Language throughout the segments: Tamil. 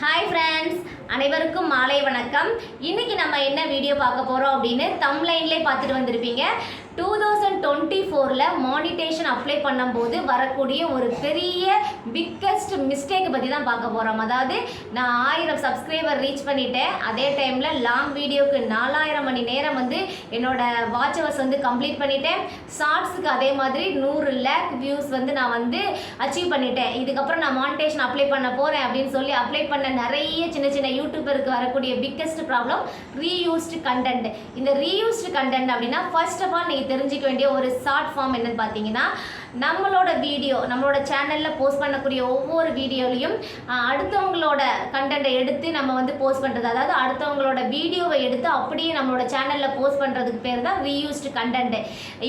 ஹாய் ஃப்ரெண்ட்ஸ் அனைவருக்கும் மாலை வணக்கம். இன்னைக்கு நம்ம என்ன வீடியோ பார்க்க போகிறோம் அப்படின்னு தம்லைன்லேயே பார்த்துட்டு வந்திருப்பீங்க. டூ தௌசண்ட் டுவெண்ட்டி ஃபோரில் மானிட்டேஷன் அப்ளை பண்ணும்போது வரக்கூடிய ஒரு பெரிய பிக்கஸ்ட் மிஸ்டேக்கை பற்றி தான் பார்க்க போகிறோம் அதாவது நான் ஆயிரம் சப்ஸ்கிரைபர் ரீச் பண்ணிட்டேன். அதே டைமில் லாங் வீடியோக்கு நாலாயிரம் மணி நேரம் வந்து என்னோட வாட்ச் ஹவர்ஸ் வந்து கம்ப்ளீட் பண்ணிட்டேன். ஷார்ட்ஸுக்கு அதே மாதிரி நூறு லேக் வியூஸ் வந்து நான் வந்து அச்சீவ் பண்ணிட்டேன். இதுக்கப்புறம் நான் மானிட்டேஷன் அப்ளை பண்ண போகிறேன் அப்படின்னு சொல்லி அப்ளை பண்ண நிறைய சின்ன சின்ன யூடியூபருக்கு வரக்கூடிய பிக்கஸ்ட் ப்ராப்ளம் ரீயூஸ்டு கண்டென்ட் இந்த ரீயூஸ்டு கண்டென்ட் அப்படின்னா ஃபர்ஸ்ட் ஆஃப் ஆல் நீங்கள் தெரிஞ்சுக்க வேண்டிய ஒரு ஷார்ட் ஃபார்ம் என்னன்னு பார்த்தீங்கன்னா நம்மளோட வீடியோ நம்மளோட சேனலில் போஸ்ட் பண்ணக்கூடிய ஒவ்வொரு வீடியோலையும் அடுத்தவங்களோட கண்டென்ட்டை எடுத்து நம்ம வந்து போஸ்ட் பண்ணுறது அதாவது அடுத்தவங்களோட வீடியோவை எடுத்து அப்படியே நம்மளோட சேனலில் போஸ்ட் பண்ணுறதுக்கு பேர் தான் ரீயூஸ்டு கண்டென்ட்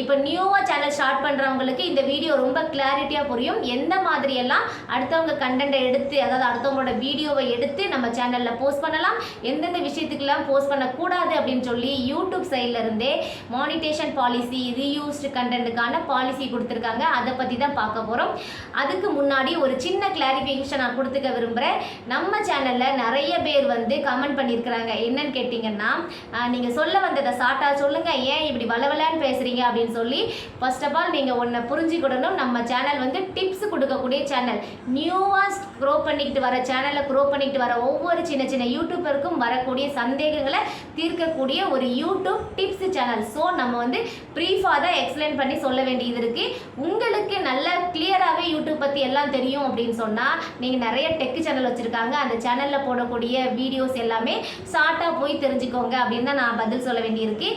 இப்போ நியூவாக சேனல் ஸ்டார்ட் பண்ணுறவங்களுக்கு இந்த வீடியோ ரொம்ப கிளாரிட்டியாக புரியும். எந்த மாதிரியெல்லாம் அடுத்தவங்க கண்டென்ட்டை எடுத்து அதாவது அடுத்தவங்களோட வீடியோவை எடுத்து நம்ம சேனலில் போஸ்ட் பண்ணலாம் எந்தெந்த விஷயத்துக்கெல்லாம் போஸ்ட் பண்ணக்கூடாது அப்படின்னு சொல்லி யூடியூப் சைட்லேருந்தே மானிட்டேஷன் பாலிசி ரீயூஸ்டு கண்டென்ட்டுக்கான பாலிசி கொடுத்துருக்காங்க. அதை பற்றி தான் பார்க்க போகிறோம் அதுக்கு முன்னாடி ஒரு சின்ன கிளாரிஃபிகேஷன் நான் கொடுத்துக்க விரும்புகிறேன் நம்ம சேனலில் நிறைய பேர் வந்து கமெண்ட் பண்ணியிருக்கிறாங்க. என்னன்னு கேட்டிங்கன்னா நீங்கள் சொல்ல வந்ததை சாட்டா சொல்லுங்கள் ஏன் இப்படி வளவலான்னு பேசுகிறீங்க அப்படின்னு சொல்லி ஃபர்ஸ்ட் ஆஃப் ஆல் நீங்கள் ஒன்றை புரிஞ்சுக்கிடணும். நம்ம சேனல் வந்து டிப்ஸ் கொடுக்கக்கூடிய சேனல் நியூவாக க்ரோ பண்ணிக்கிட்டு வர சேனலை க்ரோ பண்ணிக்கிட்டு வர ஒவ்வொரு சின்ன சின்ன யூடியூபருக்கும் வரக்கூடிய சந்தேகங்களை தீர்க்கக்கூடிய ஒரு யூடியூப் டிப்ஸ் சேனல் ஸோ நம்ம வந்து ப்ரீஃபாக தான் எக்ஸ்பிளைன் பண்ணி சொல்ல வேண்டியது இருக்குது உங்களுக்கு நல்ல கிளியராகவே யூடியூப் பற்றி எல்லாம் தெரியும் அப்படின்னு சொன்னால் நீங்கள் நிறைய டெக் சேனல் வச்சுருக்காங்க. அந்த சேனலில் போடக்கூடிய வீடியோஸ் எல்லாமே ஷார்ட்டாக போய் தெரிஞ்சுக்கோங்க அப்படின்னு தான் நான் பதில் சொல்ல வேண்டியிருக்கு.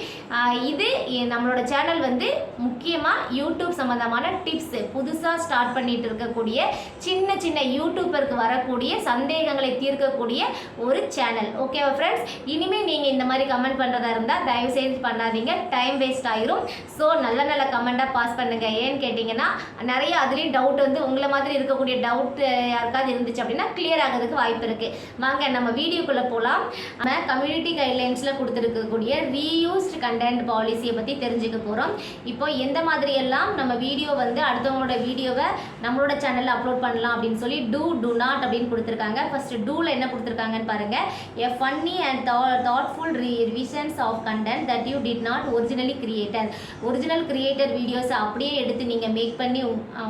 இது நம்மளோட சேனல் வந்து முக்கியமாக யூடியூப் சம்மந்தமான டிப்ஸு புதுசாக ஸ்டார்ட் பண்ணிட்டு இருக்கக்கூடிய சின்ன சின்ன யூடியூபருக்கு வரக்கூடிய சந்தேகங்களை தீர்க்கக்கூடிய ஒரு சேனல் ஓகேவா ஃப்ரெண்ட்ஸ் இனிமேல் நீங்கள் இந்த மாதிரி கமெண்ட் பண்ணுறதா இருந்தால் தயவு செய்து பண்ணாதீங்க. டைம் வேஸ்ட் ஆயிரும். ஸோ நல்ல நல்ல கமெண்ட்டாக பாஸ் பண்ணுங்க. ஏன்னு கேட்டிங்கன்னா நிறைய அதுலேயும் டவுட் வந்து உங்களை மாதிரி இருக்கக்கூடிய டவுட் யாருக்காவது இருந்துச்சு அப்படின்னா கிளியர் ஆகிறதுக்கு வாய்ப்பு இருக்குது வாங்க நம்ம வீடியோக்குள்ளே போகலாம் நம்ம கம்யூனிட்டி கைட்லைன்ஸில் கொடுத்துருக்கக்கூடிய ரீயூஸ்ட் கண்டென்ட் பாலிசியை பற்றி தெரிஞ்சுக்க போகிறோம் இப்போ எந்த மாதிரி எல்லாம் நம்ம வீடியோ வந்து அடுத்தவங்களோட வீடியோவை நம்மளோட சேனலில் அப்லோட் பண்ணலாம் அப்படின்னு சொல்லி டூ டூ நாட் அப்படின்னு கொடுத்துருக்காங்க. ஃபர்ஸ்ட் டூவில் என்ன கொடுத்துருக்காங்கன்னு பாருங்கள் a funny and thoughtful revisions of content that you did not originally creator original creator வீடியோஸை அப்படியே எடுத்து நீங்கள் மேக் பண்ணி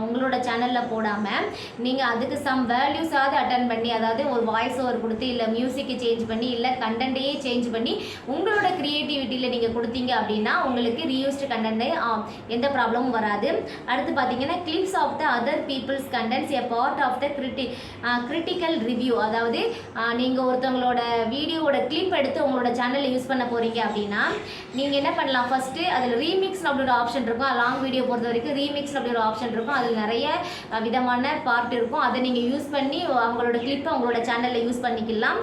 உங்களோட சேனலில் போடாமல் நீங்கள் அதுக்கு சம் வேல்யூஸாவது அட்டன் பண்ணி அதாவது ஒரு வாய்ஸ் ஓவர் கொடுத்து இல்லை மியூசிக்கை சேஞ்ச் பண்ணி இல்லை கண்டென்ட்டையே சேஞ்ச் பண்ணி உங்களோட க்ரியேட்டிவிட்டியில் நீங்கள் கொடுத்தீங்க அப்படின்னா உங்களுக்கு ரீயூஸ்டு கண்டென்ட் எந்த ப்ராப்ளமும் வராது. அடுத்து பார்த்தீங்கன்னா clips of the other peoples contents a part of the gritty critical review அதாவது நீங்கள் ஒருத்தவங்களோட வீடியோவோட கிளிப் எடுத்து உங்களோட சேனலில் யூஸ் பண்ண போகிறீங்க அப்படின்னா நீங்கள் என்ன பண்ணலாம்? ஃபஸ்ட்டு அதில் ரீமிக்ஸ் அப்படின்ற ஆப்ஷன் இருக்கும். லாங் வீடியோ பொறுத்த வரைக்கும் ரீமிக்ஸ் அப்படின்ற ஆப்ஷன் இருக்கும். அதில் நிறைய விதமான பார்ட் இருக்கும். அதை நீங்கள் யூஸ் பண்ணி அவங்களோட கிளிப்பை அவங்களோட சேனலில் யூஸ் பண்ணிக்கலாம்.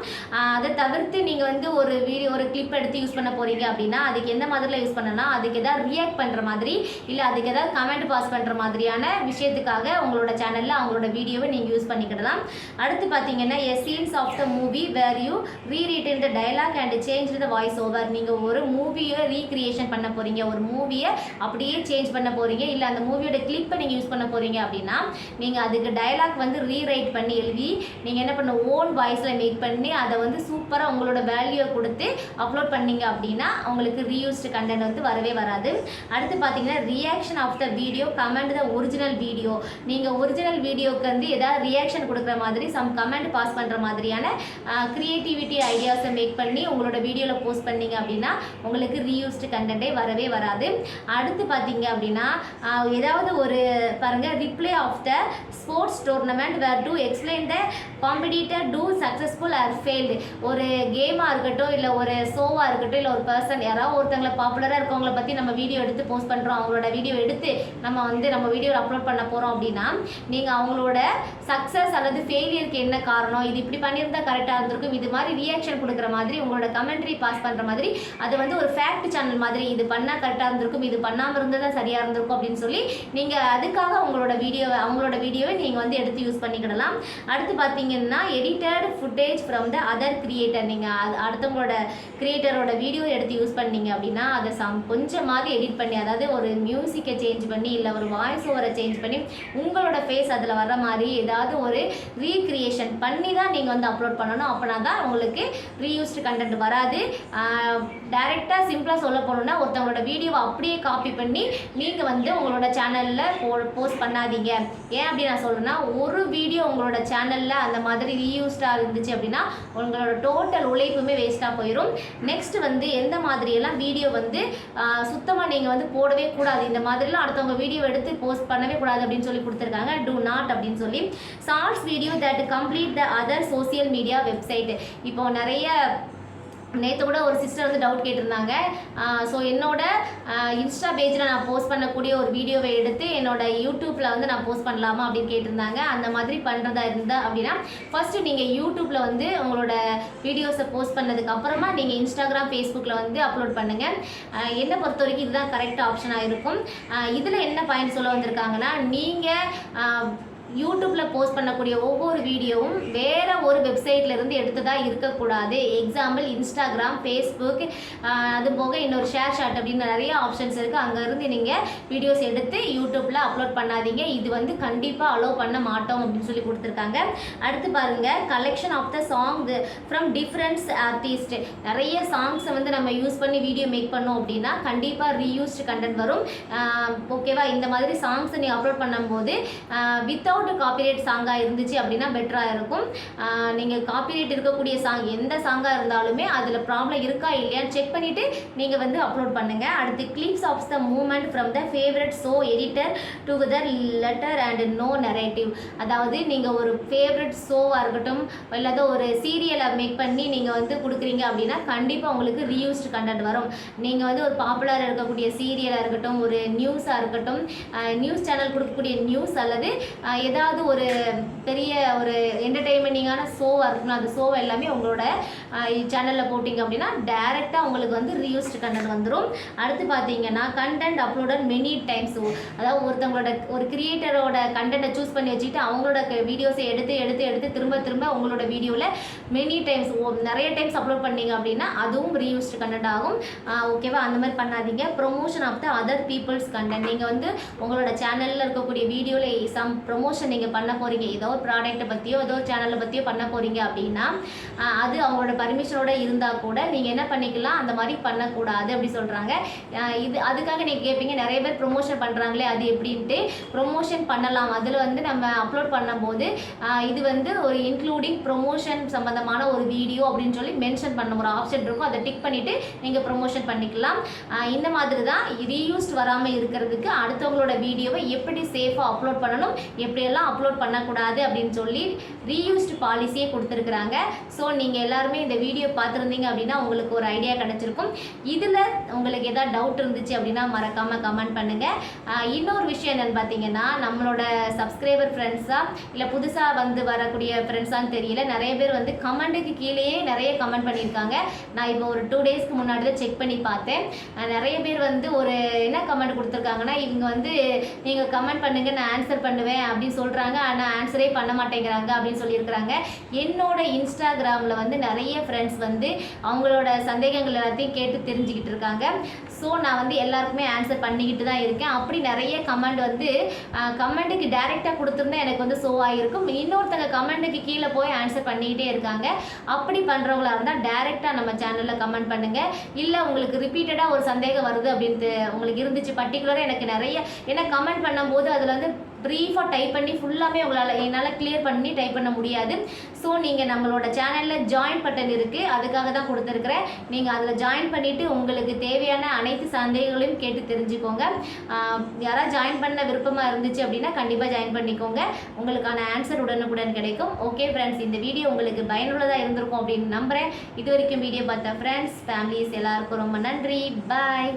அதை தவிர்த்து நீங்கள் வந்து ஒரு வீடியோ ஒரு கிளிப் எடுத்து யூஸ் பண்ண போகிறீங்க அப்படின்னா அதுக்கு எந்த மாதிரிலாம் யூஸ் பண்ணலாம் அதுக்கு எதாவது ரியாக்ட் பண்ணுற மாதிரி இல்லை அதுக்கு ஏதாவது கமெண்ட் பாஸ் பண்ணுற மாதிரியான விஷயத்துக்காக உங்களோட சேனலில் அவங்களோட வீடியோவை நீங்கள் யூஸ் பண்ணிக்கிடலாம். அடுத்து பார்த்தீங்கன்னா a scenes of the movie where you rewritten the dialogue and change the voice over நீங்கள் ஒரு மூவியை ரீக்ரியேஷன் பண்ண போகிறீங்க ஒரு மூவியை அப்படியே சேஞ்ச் பண்ண போகிறீங்க இல்லை அந்த மூவியோட கிளிப்பை நீங்கள் யூஸ் பண்ண போகிறீங்க அப்படின்னா நீங்கள் அதுக்கு டயலாக் வந்து ரீரைட் பண்ணி எழுதி நீங்கள் என்ன பண்ண ஓன் வாய்ஸில் மேக் பண்ணி அதை வந்து சூப்பராக உங்களோட வேல்யூவை கொடுத்து அப்லோட் பண்ணீங்க அப்படின்னா உங்களுக்கு ரீயூஸ்டு கண்டென்ட் வந்து வரவே வராது. அடுத்து பார்த்தீங்கன்னா reaction of the video comment the original video நீங்கள் ஒரிஜினல் வீடியோக்கு வந்து ஏதாவது ரியாக்ஷன் கொடுக்குற மாதிரி சம் கமெண்ட் பாஸ் பண்ணுற மாதிரியான க்ரியேட்டிவிட்டி ஐடியாஸை மேக் பண்ணி உங்களோட வீடியோவில் போஸ்ட் பண்ணீங்க அப்படின்னா உங்களுக்கு ரீயூஸ்டு கண்டென்ட்டே வரவே வராது. அடுத்து பார்த்தீங்க அப்படின்னா ஏதாவது ஒரு பாருங்க reply of the sports tournament where to explain the competitor to successful or failed ஒரு கேமாக இருக்கட்டும் இல்லை ஒரு ஷோவாக இருக்கட்டும் இல்லை ஒரு பர்சன் யாராவது ஒருத்தவங்களை பாப்புலராக இருக்கவங்கள பற்றி நம்ம வீடியோ எடுத்து போஸ்ட் பண்ணுறோம் அவங்களோட வீடியோ எடுத்து நம்ம வந்து நம்ம வீடியோவில் அப்லோட் பண்ண போகிறோம் அப்படின்னா நீங்கள் அவங்களோட சக்ஸஸ் அல்லது ஃபெயிலியருக்கு என்ன காரணம்? இது இப்படி பண்ணியிருந்தா கரெக்டாக இருந்திருக்கும். இது மாதிரி ரியாக்ஷன் கொடுக்குற மாதிரி உங்களோட கமெண்ட்ரி பாஸ் பண்ணுற மாதிரி அது வந்து ஒரு ஃபேக்ட் சேனல் மாதிரி இது பண்ணால் கரெக்டாக இருந்திருக்கும் இது பண்ணாமல் இருந்தால் தான் சரியாக இருந்திருக்கும் அப்படின்னு சொல்லி நீங்கள் நீங்கள் அதுக்காக உங்களோட வீடியோவை அவங்களோட வீடியோவை நீங்கள் வந்து எடுத்து யூஸ் பண்ணிக்கிடலாம். அடுத்து பார்த்தீங்கன்னா edited footage from the other creator நீங்கள் அடுத்தவங்களோட கிரியேட்டரோட வீடியோ எடுத்து யூஸ் பண்ணீங்க அப்படின்னா அதை சம் கொஞ்சமாவது எடிட் பண்ணி அதாவது ஒரு மியூசிக்கை சேஞ்ச் பண்ணி இல்லை ஒரு வாய்ஸ் ஓவரை சேஞ்ச் பண்ணி உங்களோட ஃபேஸ் அதில் வர மாதிரி ஏதாவது ஒரு ரீக்ரியேஷன் பண்ணி தான் நீங்கள் வந்து அப்லோட் பண்ணணும். அப்படின்னா தான் உங்களுக்கு ரீயூஸ்டு கண்டென்ட் வராது. டைரெக்டாக சிம்பிளாக சொல்ல போகணுன்னா ஒருத்தவங்களோட வீடியோவை அப்படியே காப்பி பண்ணி நீங்கள் வந்து உங்களோட சேனல் சேனலில் போ போஸ்ட் பண்ணாதீங்க. ஏன் அப்படி நான் சொல்கிறேன்னா ஒரு வீடியோ உங்களோட சேனலில் அந்த மாதிரி ரீயூஸ்டாக இருந்துச்சு அப்படின்னா உங்களோட டோட்டல் உழைப்புமே வேஸ்ட்டாக போயிடும் நெக்ஸ்ட் வந்து எந்த மாதிரியெல்லாம் வீடியோ வந்து சுத்தமாக நீங்கள் வந்து போடவே கூடாது. இந்த மாதிரிலாம் அடுத்தவங்க வீடியோ எடுத்து போஸ்ட் பண்ணவே கூடாது அப்படின்னு சொல்லி கொடுத்துருக்காங்க. டூ நாட் அப்படின்னு சொல்லி. Shorts video that complete the other social media website இப்போ நிறைய நேற்று கூட ஒரு சிஸ்டர் வந்து டவுட் கேட்டிருந்தாங்க. ஸோ என்னோட இன்ஸ்டா பேஜில் நான் போஸ்ட் பண்ணக்கூடிய ஒரு வீடியோவை எடுத்து என்னோட யூடியூப்பில் வந்து நான் போஸ்ட் பண்ணலாமா அப்படின்னு கேட்டிருந்தாங்க. அந்த மாதிரி பண்ணுறதா இருந்தால் அப்படின்னா ஃபஸ்ட்டு நீங்கள் யூடியூப்பில் வந்து உங்களோட வீடியோஸை போஸ்ட் பண்ணதுக்கு அப்புறமா நீங்கள் இன்ஸ்டாகிராம் ஃபேஸ்புக்கில் வந்து அப்லோட் பண்ணுங்கள் என்னை பொறுத்த வரைக்கும் இதுதான் கரெக்ட் ஆப்ஷனாக இருக்கும். இதில் என்ன பாயிண்ட் சொல்ல வந்திருக்காங்கன்னா நீங்கள் யூடியூப்பில் போஸ்ட் பண்ணக்கூடிய ஒவ்வொரு வீடியோவும் வேறு ஒரு வெப்சைட்ல இருந்து எடுத்ததாக இருக்கக்கூடாது. எக்ஸாம்பிள் இன்ஸ்டாகிராம் ஃபேஸ்புக் அது போக இன்னொரு ஷேர் ஷாட் அப்படின்னு நிறைய ஆப்ஷன்ஸ் இருக்குது அங்கேருந்து நீங்கள் வீடியோஸ் எடுத்து யூடியூப்பில் அப்லோட் பண்ணாதீங்க. இது வந்து கண்டிப்பாக அலோவ் பண்ண மாட்டோம் அப்படின்னு சொல்லி கொடுத்துருக்காங்க. அடுத்து பாருங்கள் collection of the song from differents artist நிறைய சாங்ஸை வந்து நம்ம யூஸ் பண்ணி வீடியோ மேக் பண்ணோம் அப்படின்னா கண்டிப்பாக ரீயூஸ்டு கண்டென்ட் வரும். ஓகேவா இந்த மாதிரி சாங்ஸை நீ அப்லோட் பண்ணும்போது வித்தவுட் வித்தவுட் காப்பிரைட் சாங்காக இருந்துச்சு அப்படின்னா பெட்டராக இருக்கும். நீங்கள் காப்பிரைட் இருக்கக்கூடிய சாங் எந்த சாங்காக இருந்தாலுமே அதில் ப்ராப்ளம் இருக்கா இல்லையான்னு செக் பண்ணிவிட்டு நீங்கள் வந்து அப்லோட் பண்ணுங்கள் அடுத்து clips of the moment from the favourite show edited together little and no narrative அதாவது நீங்கள் ஒரு ஃபேவரட் ஷோவாக இருக்கட்டும் இல்லாத ஒரு சீரியலை மேக் பண்ணி நீங்கள் வந்து கொடுக்குறீங்க அப்படின்னா கண்டிப்பாக உங்களுக்கு ரீயூஸ்டு கண்டென்ட் வரும். நீங்கள் வந்து ஒரு பாப்புலராக இருக்கக்கூடிய சீரியலாக இருக்கட்டும் ஒரு நியூஸாக இருக்கட்டும் நியூஸ் சேனல் கொடுக்கக்கூடிய நியூஸ் அல்லது ஏதாவது ஒரு பெரிய ஒரு என்டர்டெயின்மெண்டிங்கான ஷோவாக இருக்கணும் அந்த ஷோவை எல்லாமே உங்களோட சேனலில் போட்டிங்க அப்படின்னா டேரெக்டாக உங்களுக்கு வந்து ரீயூஸ்டு கண்டென்ட் வந்துடும் அடுத்து பார்த்தீங்கன்னா கண்டென்ட் அப்லோடட் மெனி டைம்ஸ் அதாவது ஒருத்தவங்களோட ஒரு கிரியேட்டரோட கண்டென்ட்டை சூஸ் பண்ணி வச்சுட்டு அவங்களோட வீடியோஸை எடுத்து எடுத்து எடுத்து திரும்ப திரும்ப உங்களோட வீடியோவில் மெனி டைம்ஸ் நிறைய டைம்ஸ் அப்லோட் பண்ணீங்க அப்படின்னா அதுவும் ரீயூஸ்டு கண்டென்ட் ஆகும். ஓகேவா அந்த மாதிரி பண்ணாதீங்க. Promotion of the other peoples content நீங்கள் வந்து உங்களோட சேனலில் இருக்கக்கூடிய வீடியோவில் சம் ப்ரொமோஷன் நீங்கள் பண்ண போகிறீங்க ஏதோ ஒரு ப்ராடக்ட்டை பற்றியோ ஏதோ சேனலை பற்றியோ பண்ண போகிறீங்க அப்படின்னா அது அவங்களோட பர்மிஷனோட இருந்தால் கூட நீங்கள் என்ன பண்ணிக்கலாம்? அந்த மாதிரி பண்ணக்கூடாது அப்படி சொல்கிறாங்க இது அதுக்காக நீங்கள் கேட்பீங்க நிறைய பேர் ப்ரொமோஷன் பண்ணுறாங்களே அது எப்படின்ட்டு. ப்ரொமோஷன் பண்ணலாம். அதில் வந்து நம்ம அப்லோட் பண்ணும்போது இது வந்து ஒரு இன்க்ளூடிங் ப்ரொமோஷன் சம்மந்தமான ஒரு வீடியோ அப்படின்னு சொல்லி மென்ஷன் பண்ண ஒரு ஆப்ஷன் இருக்கும். அதை டிக் பண்ணிவிட்டு நீங்கள் ப்ரொமோஷன் பண்ணிக்கலாம். இந்த மாதிரி தான் ரீயூஸ்ட் வராமல் இருக்கிறதுக்கு அடுத்தவங்களோட வீடியோவை எப்படி சேஃபாக அப்லோட் பண்ணணும்? எப்படி எல்லாம் அப்லோட் பண்ணக்கூடாது அப்படின்னு சொல்லி ரீயூஸ்டு பாலிசியே கொடுத்துருக்குறாங்க. ஸோ நீங்கள் எல்லாருமே இந்த வீடியோ பார்த்துருந்தீங்க அப்படின்னா உங்களுக்கு ஒரு ஐடியா கிடச்சிருக்கும். இதில் உங்களுக்கு எதாவது டவுட் இருந்துச்சு அப்படின்னா மறக்காமல் கமெண்ட் பண்ணுங்கள் இன்னொரு விஷயம் என்னென்னு பார்த்தீங்கன்னா நம்மளோட சப்ஸ்கிரைபர் ஃப்ரெண்ட்ஸாக இல்லை புதுசாக வந்து வரக்கூடிய ஃப்ரெண்ட்ஸான்னு தெரியல நிறைய பேர் வந்து கமெண்ட்டுக்கு கீழேயே நிறைய கமெண்ட் பண்ணியிருக்காங்க. நான் இப்போ ஒரு டூ டேஸ்க்கு முன்னாடி தான் செக் பண்ணி பார்த்தேன். நிறைய பேர் வந்து ஒரு என்ன கமெண்ட் கொடுத்துருக்காங்கன்னா இவங்க வந்து நீங்கள் கமெண்ட் பண்ணுங்கள் நான் ஆன்சர் பண்ணுவேன் அப்படின்னு அப்படின்னு சொல்கிறாங்க ஆனால் ஆன்சரே பண்ண மாட்டேங்கிறாங்க அப்படின்னு சொல்லியிருக்கிறாங்க. என்னோட இன்ஸ்டாகிராமில் வந்து நிறைய ஃப்ரெண்ட்ஸ் வந்து அவங்களோட சந்தேகங்கள் எல்லாத்தையும் கேட்டு தெரிஞ்சுக்கிட்டு இருக்காங்க. ஸோ நான் வந்து எல்லாருக்குமே ஆன்சர் பண்ணிக்கிட்டு தான் இருக்கேன். அப்படி நிறைய கமெண்ட் வந்து கமெண்ட்டுக்கு டைரெக்டாக கொடுத்துருந்தா எனக்கு வந்து ஸோ ஆகிருக்கும் இன்னொருத்தங்க கமெண்ட்டுக்கு கீழே போய் ஆன்சர் பண்ணிக்கிட்டே இருக்காங்க. அப்படி பண்ணுறவங்களா இருந்தால் டைரெக்டாக நம்ம சேனலில் கமெண்ட் பண்ணுங்கள் இல்லை உங்களுக்கு ரிப்பீட்டடாக ஒரு சந்தேகம் வருது அப்படின்ட்டு உங்களுக்கு இருந்துச்சு. பர்டிகுலராக எனக்கு நிறைய ஏன்னா கமெண்ட் பண்ணும்போது அதில் வந்து ப்ரீஃபாக டைப் பண்ணி ஃபுல்லாகவே உங்களால் என்னால் கிளியர் பண்ணி டைப் பண்ண முடியாது. ஸோ நீங்கள் நம்மளோட சேனலில் ஜாயின் பட்டன் இருக்குது அதுக்காக தான் கொடுத்துருக்குறேன். நீங்கள் அதில் ஜாயின் பண்ணிவிட்டு உங்களுக்கு தேவையான அனைத்து சந்தேகங்களையும் கேட்டு தெரிஞ்சுக்கோங்க. யாராவது ஜாயின் பண்ண விருப்பமாக இருந்துச்சு அப்படின்னா கண்டிப்பாக ஜாயின் பண்ணிக்கோங்க. உங்களுக்கான ஆன்சர் உடனுக்குடன் கிடைக்கும். ஓகே ஃப்ரெண்ட்ஸ் இந்த வீடியோ உங்களுக்கு பயனுள்ளதாக இருந்திருக்கும் அப்படின்னு நம்புகிறேன் இது வரைக்கும் வீடியோ பார்த்த ஃப்ரெண்ட்ஸ் ஃபேமிலிஸ் எல்லாருக்கும் ரொம்ப நன்றி. பாய்